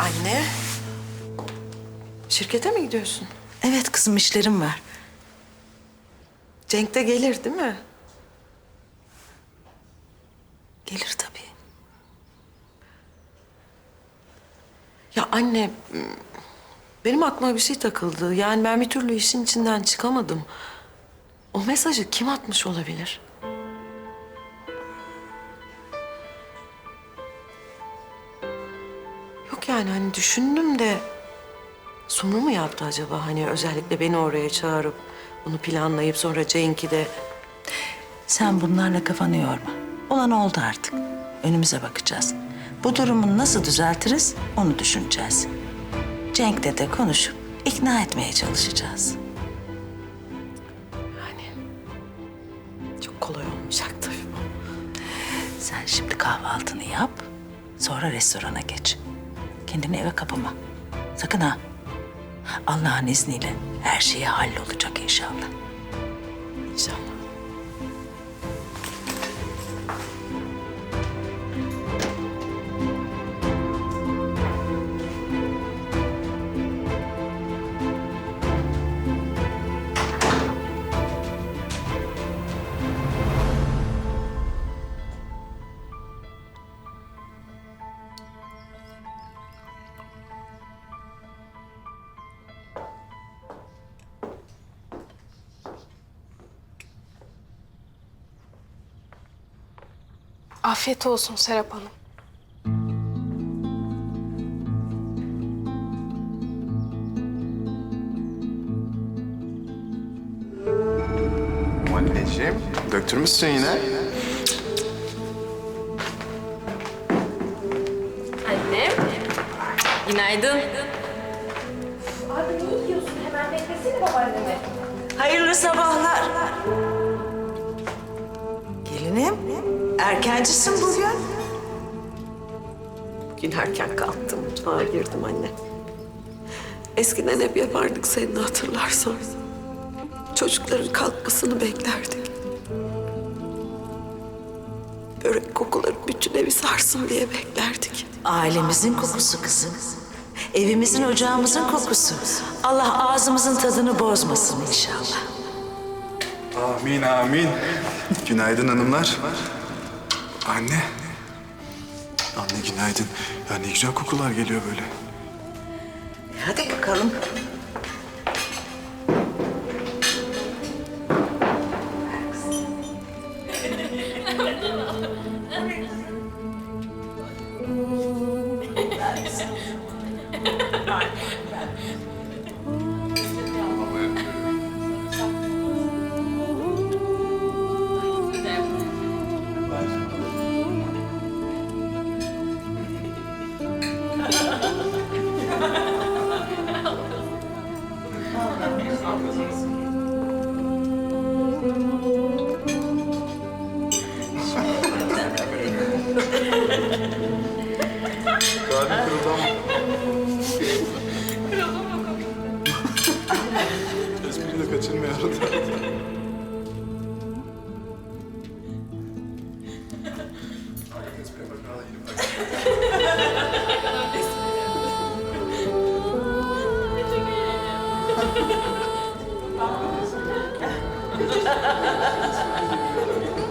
Anne. Şirkete mi gidiyorsun? Evet kızım işlerim var. Cenk de gelir değil mi? Gelir tabii. Ya anne, benim aklıma bir şey takıldı. Yani ben bir türlü işin içinden çıkamadım. O mesajı kim atmış olabilir? Yani hani düşündüm de... Sumru mu yaptı acaba? Hani özellikle beni oraya çağırıp bunu planlayıp sonra Cenk'i de... Sen bunlarla kafanı yorma. Olan oldu artık. Önümüze bakacağız. Bu durumu nasıl düzeltiriz onu düşüneceğiz. Cenk'le de konuşup ikna etmeye çalışacağız. Yani çok kolay olmayacak tabii bu. Sen şimdi kahvaltını yap, sonra restorana geç. Kendini eve kapama. Sakın ha. Allah'ın izniyle her şey hallolacak inşallah. İnşallah. Afiyet olsun Serap Hanım. Anneciğim, döktürmüşsün yine. Annem. Günaydın. Hayırlı sabahlar. Gelinim, erkencisin bugün. Bugün erken kalktım, mutfağa girdim anne. Eskiden hep yapardık seninle hatırlarsan. Çocukların kalkmasını beklerdik. Börek kokuları bütün evi sarsın diye beklerdik. Ailemizin kokusu kızım. Evimizin, ocağımızın kokusu. Allah ağzımızın tadını bozmasın inşallah. Amin, amin. Günaydın hanımlar. Anne. Anne günaydın. Ya ne güzel kokular geliyor böyle. Hadi bakalım. Kalbim kırıldı ama. Espri de kaçırmıyor arada. ハハハハ!